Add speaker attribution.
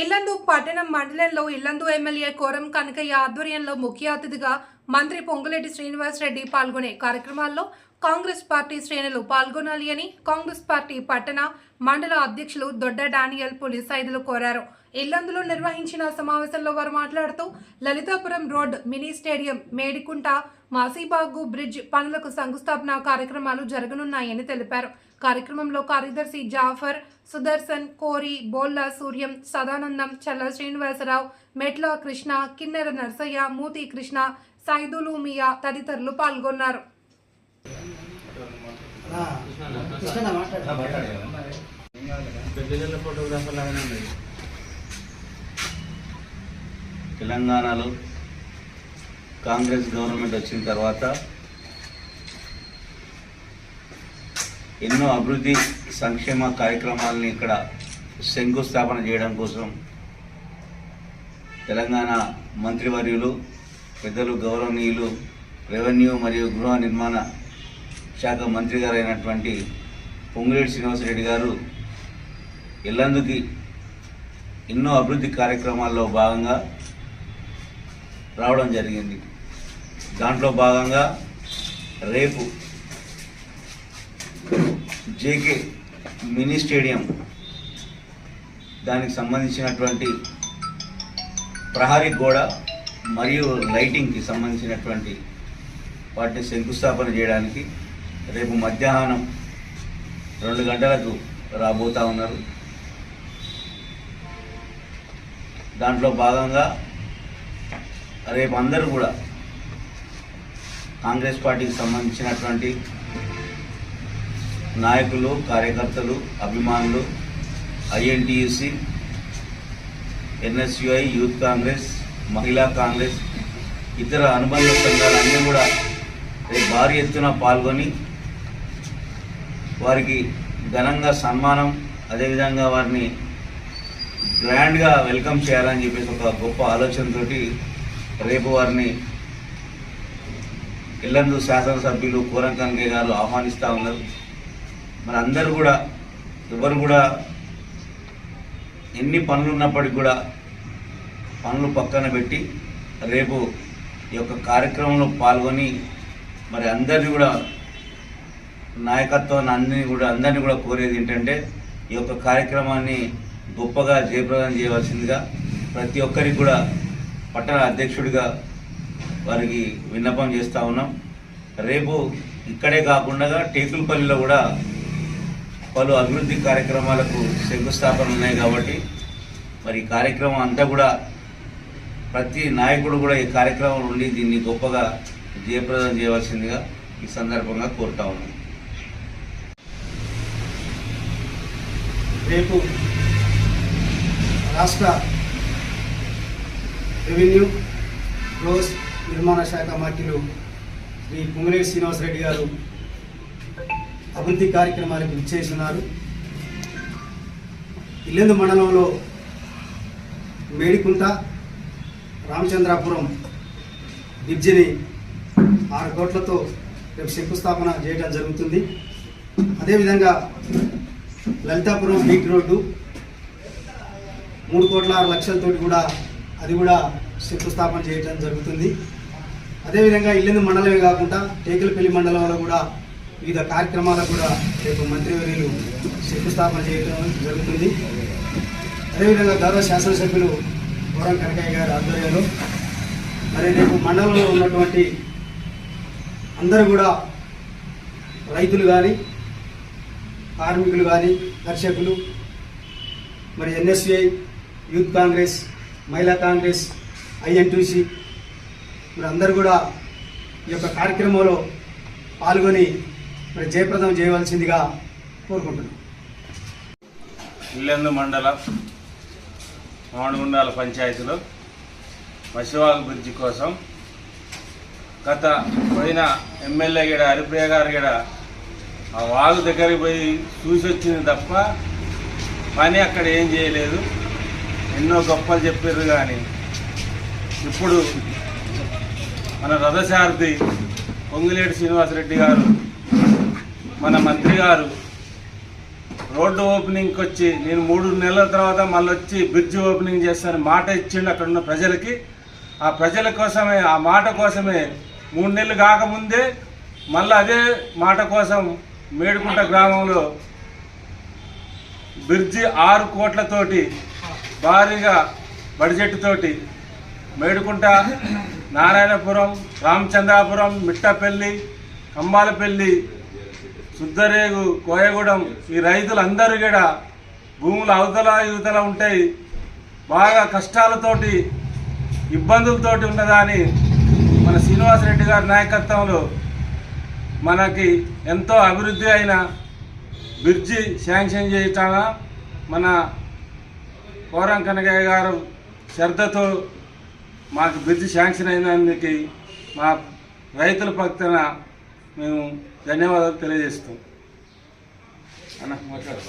Speaker 1: ఇల్లందు పట్టణం మండలంలో Yellandu MLA quorum Kanakaiah ఆధ్వర్యంలో ముఖ్య అతిథిగా మంత్రి పొంగులేటి శ్రీనివాస్ రెడ్డి పాల్గొనే కార్యక్రమాల్లో కాంగ్రెస్ పార్టీ శ్రేణులు పాల్గొనాలి అని కాంగ్రెస్ పార్టీ పట్టణ మండల అధ్యక్షులు దొడ్డ డానియల్ పోలీస్ ఐదులు కోరారు. ఇల్లందులో నిర్వహించిన సమావేశంలో వారు మాట్లాడుతూ Lalithapuram road mini stadium Medikunta Masibagu bridge పనులకు శంకుస్థాపన కార్యక్రమాలు జరగనున్నాయని తెలిపారు. కార్యక్రమంలో కార్యదర్శి జాఫర్ సుదర్శన్ కోరి బోల్ల సూర్యం సదానందం చల్ల శ్రీనివాసరావు మెట్ల కృష్ణ కిన్నెర నర్సయ్య మూతి కృష్ణ సైదులు మియా తదితరులు పాల్గొన్నారు.
Speaker 2: ఫోటోగ్రాఫర్ లాగానే
Speaker 3: తెలంగాణలో కాంగ్రెస్ గవర్నమెంట్ వచ్చిన తర్వాత ఎన్నో అభివృద్ధి సంక్షేమ కార్యక్రమాలని ఇక్కడ శంకుస్థాపన చేయడం కోసం తెలంగాణ మంత్రివర్యులు పెద్దలు గౌరవనీయులు రెవెన్యూ మరియు గృహ నిర్మాణ శాఖ మంత్రి గారు అయినటువంటి పొంగులేటి శ్రీనివాసరెడ్డి గారు ఇల్లందుకి ఎన్నో అభివృద్ధి కార్యక్రమాల్లో భాగంగా రావడం జరిగింది. దాంట్లో భాగంగా రేపు జేకే మినీ స్టేడియం దానికి సంబంధించినటువంటి ప్రహరీ గోడ మరియు లైటింగ్కి సంబంధించినటువంటి వాటిని శంకుస్థాపన చేయడానికి రేపు మధ్యాహ్నం రెండు గంటలకు రాబోతా ఉన్నారు. దాంట్లో భాగంగా రేపు అందరూ కూడా కాంగ్రెస్ పార్టీకి సంబంధించినటువంటి నాయకులు కార్యకర్తలు అభిమానులు ఐఎన్టీయూసి ఎన్ఎస్యుఐ యూత్ కాంగ్రెస్ మహిళా కాంగ్రెస్ ఇతర అనుబంధ సంఘాలన్నీ కూడా రేపు భారీ ఎత్తున పాల్గొని వారికి ఘనంగా సన్మానం అదేవిధంగా వారిని గ్రాండ్గా వెల్కమ్ చేయాలని చెప్పేసి ఒక గొప్ప ఆలోచనతోటి రేపు వారిని ఇల్లందు శాసనసభ్యులు కూరంకంకే గారు ఆహ్వానిస్తూ ఉన్నారు. మరి అందరూ కూడా ఎవరు కూడా ఎన్ని పనులు ఉన్నప్పటికి కూడా పనులు పక్కన పెట్టి రేపు ఈ యొక్క కార్యక్రమంలో పాల్గొని మరి అందరినీ కూడా నాయకత్వాన్ని అందరినీ కూడా అందరినీ కూడా కోరేది ఏంటంటే ఈ యొక్క కార్యక్రమాన్ని గొప్పగా జయప్రదం చేయవలసిందిగా ప్రతి ఒక్కరికి కూడా పట్టణ అధ్యక్షుడిగా వారికి విన్నపం చేస్తూ ఉన్నాం. రేపు ఇక్కడే కాకుండా టేకులపల్లిలో కూడా పలు అభివృద్ధి కార్యక్రమాలకు శంకుస్థాపన ఉన్నాయి కాబట్టి మరి ఈ కార్యక్రమం అంతా కూడా ప్రతి నాయకుడు కూడా ఈ కార్యక్రమం నుండి దీన్ని గొప్పగా జయప్రదం చేయవలసిందిగా ఈ సందర్భంగా కోరుతా ఉన్నాం.
Speaker 4: రేపు రాష్ట్ర రెవెన్యూ రోస్ నిర్మాణ శాఖ మంత్రులు శ్రీ పొంగులేటి శ్రీనివాసరెడ్డి గారు అభివృద్ధి కార్యక్రమాలకు విచ్చేస్తున్నారు ఇల్లెందు మండలంలో మేడికుంట రామచంద్రాపురం బ్రిడ్జిని ఆరు కోట్లతో రేపు శంకుస్థాపన చేయడం జరుగుతుంది. అదేవిధంగా లలితాపురం బీట్ రోడ్డు మూడు కోట్ల ఆరు లక్షలతోటి కూడా అది కూడా శంకుస్థాపన చేయడం జరుగుతుంది. అదేవిధంగా ఇల్లెందు మండలమే కాకుండా టేకులపల్లి మండలంలో కూడా వివిధ కార్యక్రమాలకు కూడా రేపు మంత్రివర్యులు శంకుస్థాపన చేయడం జరుగుతుంది. అదేవిధంగా గౌరవ శాసనసభ్యులు గౌరవ కనకయ్య గారి ఆధ్వర్యంలో మరి రేపు మండలంలో ఉన్నటువంటి అందరూ కూడా రైతులు కానీ కార్మికులు కానీ దర్శకులు మరి ఎన్ఎస్యుఐ యూత్ కాంగ్రెస్ మహిళా కాంగ్రెస్ ఐఎన్టీసీ మరి అందరూ కూడా ఈ యొక్క కార్యక్రమంలో పాల్గొని మరి జయప్రదం చేయవలసిందిగా కోరుకుంటున్నాం.
Speaker 2: ఇల్లెందు మండల మామిడిగుండాల పంచాయతీలో పశువాగు బ్రిడ్జి కోసం గత పోయిన ఎమ్మెల్యే గడ హరిప్రియ గారు గడ ఆ వాగు దగ్గరికి పోయి చూసి వచ్చింది తప్ప పని అక్కడ ఏం చేయలేదు. ఎన్నో గొప్పలు చెప్పారు కానీ ఇప్పుడు మన రథసారథి పొంగిలేటి శ్రీనివాసరెడ్డి గారు మన మంత్రి గారు రోడ్డు ఓపెనింగ్కి వచ్చి నేను మూడు నెలల తర్వాత మళ్ళీ వచ్చి బ్రిడ్జ్ ఓపెనింగ్ చేస్తానని మాట ఇచ్చిండు అక్కడ ఉన్న ప్రజలకి. ఆ ప్రజల కోసమే ఆ మాట కోసమే మూడు నెలలు కాకముందే మళ్ళీ అదే మాట కోసం మేడుకుంట గ్రామంలో బ్రిడ్జి ఆరు కోట్లతోటి భారీగా బడ్జెట్ మేడుకుంట నారాయణపురం రామచంద్రాపురం మిట్టపల్లి కంబాలపల్లి సుద్దరేగు కోయగూడెం ఈ రైతులందరూ కూడా భూములు అవతల యువతల ఉంటాయి. బాగా కష్టాలతోటి ఇబ్బందులతోటి ఉన్నదాని మన శ్రీనివాసరెడ్డి గారి నాయకత్వంలో మనకి ఎంతో అభివృద్ధి అయిన బ్రిడ్జి శాంక్షన్ చేయటాన మన కోరం కనకయ్య గారు శ్రద్ధతో మాకు బ్రిడ్జి శాంక్షన్ అయినందుకు మా రైతుల పక్కన మేము ధన్యవాదాలు తెలియజేస్తాం. అన్న మాట్లాడు.